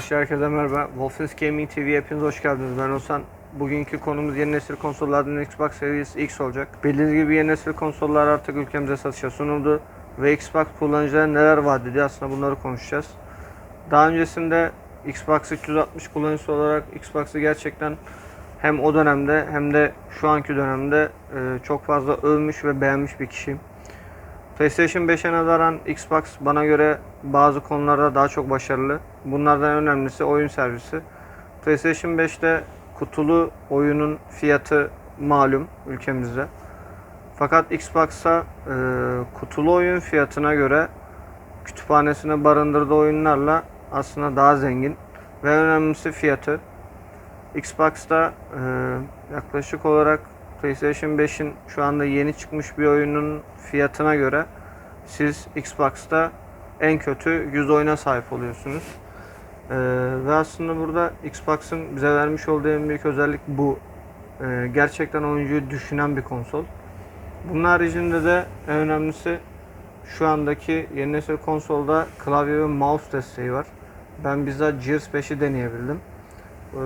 Arkadaşlar herkese merhaba. Wolfens Gaming TV hepiniz hoş geldiniz. Ben Osan. Bugünkü konumuz yeni nesil konsollardan Xbox Series X olacak. Bildiğiniz gibi yeni nesil konsollar artık ülkemize satışa sunuldu. Ve Xbox kullanıcılara neler vaat ediyor aslında bunları konuşacağız. Daha öncesinde Xbox 360 kullanıcısı olarak Xbox'ı gerçekten hem o dönemde hem de şu anki dönemde e, çok fazla övmüş ve beğenmiş bir kişiyim. PlayStation 5'e nazaran Xbox bana göre bazı konularda daha çok başarılı. Bunlardan önemlisi oyun servisi. PlayStation 5'te kutulu oyunun fiyatı malum ülkemizde. Fakat Xbox'a e, kutulu oyun fiyatına göre kütüphanesine barındırdığı oyunlarla aslında daha zengin ve önemlisi fiyatı. Xbox'ta e, yaklaşık olarak PlayStation 5'in şu anda yeni çıkmış bir oyunun fiyatına göre siz Xbox'ta en kötü 100 oyuna sahip oluyorsunuz. E, ve aslında burada Xbox'ın bize vermiş olduğu en büyük özellik bu. E, gerçekten oyuncuyu düşünen bir konsol. Bunun haricinde de en önemlisi şu andaki yeni nesil konsolda klavye ve mouse desteği var. Ben bizzat Gears 5'i deneyebildim. Ee,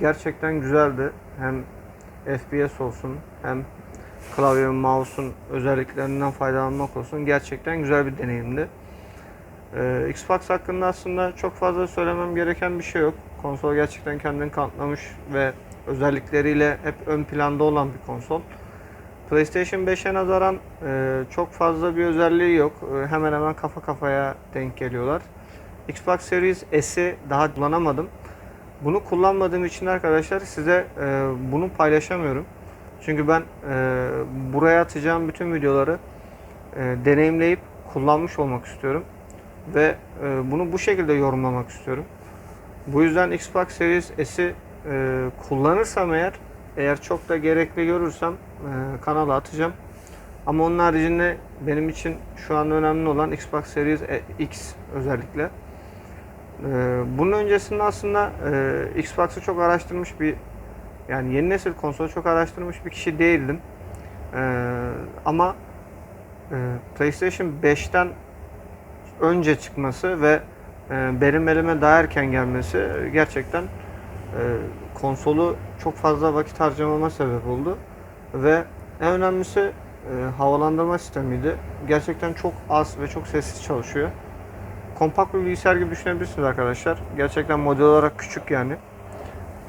gerçekten güzeldi. Hem FPS olsun hem klavye ve mouse'un özelliklerinden faydalanmak olsun. Gerçekten güzel bir deneyimdi. Ee, Xbox hakkında aslında çok fazla söylemem gereken bir şey yok. Konsol gerçekten kendini kanıtlamış ve özellikleriyle hep ön planda olan bir konsol. PlayStation 5'e nazaran e, çok fazla bir özelliği yok. E, hemen hemen kafa kafaya denk geliyorlar. Xbox Series S'i daha kullanamadım. Bunu kullanmadığım için arkadaşlar size e, bunu paylaşamıyorum. Çünkü ben e, buraya atacağım bütün videoları e, deneyimleyip kullanmış olmak istiyorum. Ve e, bunu bu şekilde yorumlamak istiyorum. Bu yüzden Xbox Series S'i e, kullanırsam eğer eğer çok da gerekli görürsem e, kanala atacağım. Ama onun haricinde benim için şu anda önemli olan Xbox Series E- X özellikle. E, bunun öncesinde aslında e, Xbox'ı çok araştırmış bir yani yeni nesil konsolu çok araştırmış bir kişi değildim. E, ama e, PlayStation 5'ten önce çıkması ve e, benim elime daha erken gelmesi gerçekten e, konsolu çok fazla vakit harcamama sebep oldu. Ve en önemlisi e, havalandırma sistemiydi. Gerçekten çok az ve çok sessiz çalışıyor. Kompakt bir bilgisayar gibi düşünebilirsiniz arkadaşlar. Gerçekten model olarak küçük yani.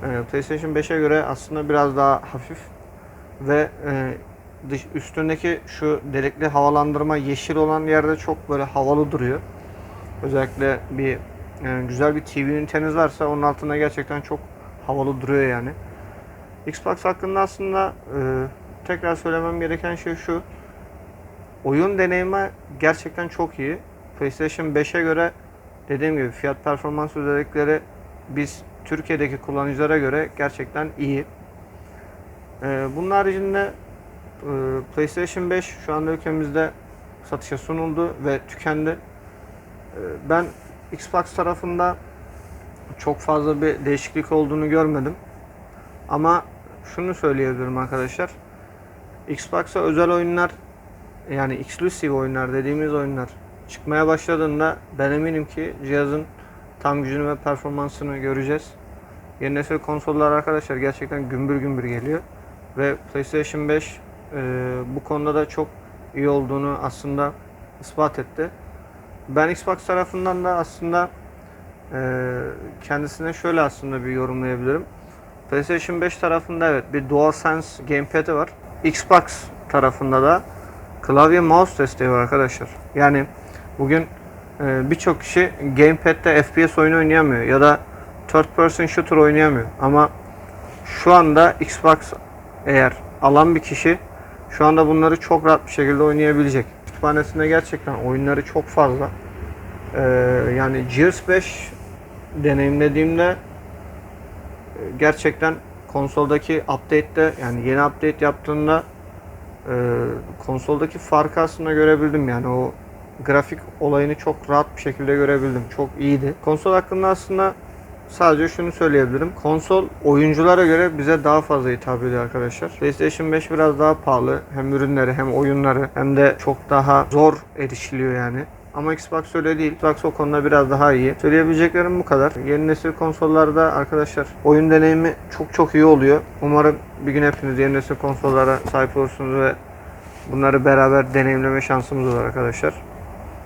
E, PlayStation 5'e göre aslında biraz daha hafif ve e, dış, üstündeki şu delikli havalandırma yeşil olan yerde çok böyle havalı duruyor. Özellikle bir e, güzel bir TV üniteniz varsa onun altında gerçekten çok havalı duruyor yani. Xbox hakkında aslında e, tekrar söylemem gereken şey şu. Oyun deneyimi gerçekten çok iyi. PlayStation 5'e göre dediğim gibi fiyat performans özellikleri biz Türkiye'deki kullanıcılara göre gerçekten iyi. E, bunun haricinde e, PlayStation 5 şu anda ülkemizde satışa sunuldu ve tükendi. E, ben Xbox tarafında çok fazla bir değişiklik olduğunu görmedim. Ama şunu söyleyebilirim arkadaşlar. Xbox'a özel oyunlar yani exclusive oyunlar dediğimiz oyunlar çıkmaya başladığında ben eminim ki cihazın tam gücünü ve performansını göreceğiz. Yeni nesil konsollar arkadaşlar gerçekten gümbür gümbür geliyor. Ve PlayStation 5 e, bu konuda da çok iyi olduğunu aslında ispat etti. Ben Xbox tarafından da aslında e, kendisine şöyle aslında bir yorumlayabilirim. PlayStation 5 tarafında evet bir DualSense gamepad'i var. Xbox tarafında da klavye mouse desteği var arkadaşlar. Yani bugün e, birçok kişi gamepad'de FPS oyunu oynayamıyor ya da third person shooter oynayamıyor. Ama şu anda Xbox eğer alan bir kişi şu anda bunları çok rahat bir şekilde oynayabilecek. Kütüphanesinde gerçekten oyunları çok fazla. Ee, yani Gears 5 deneyimlediğimde e, gerçekten konsoldaki update'te yani yeni update yaptığında e, konsoldaki farkı aslında görebildim yani o grafik olayını çok rahat bir şekilde görebildim. Çok iyiydi. Konsol hakkında aslında sadece şunu söyleyebilirim. Konsol oyunculara göre bize daha fazla hitap ediyor arkadaşlar. PlayStation 5 biraz daha pahalı. Hem ürünleri hem oyunları hem de çok daha zor erişiliyor yani. Ama Xbox öyle değil. Xbox o konuda biraz daha iyi. Söyleyebileceklerim bu kadar. Yeni nesil konsollarda arkadaşlar oyun deneyimi çok çok iyi oluyor. Umarım bir gün hepiniz yeni nesil konsollara sahip olursunuz ve bunları beraber deneyimleme şansımız olur arkadaşlar.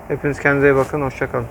Hepiniz kendinize iyi bakın. Hoşçakalın.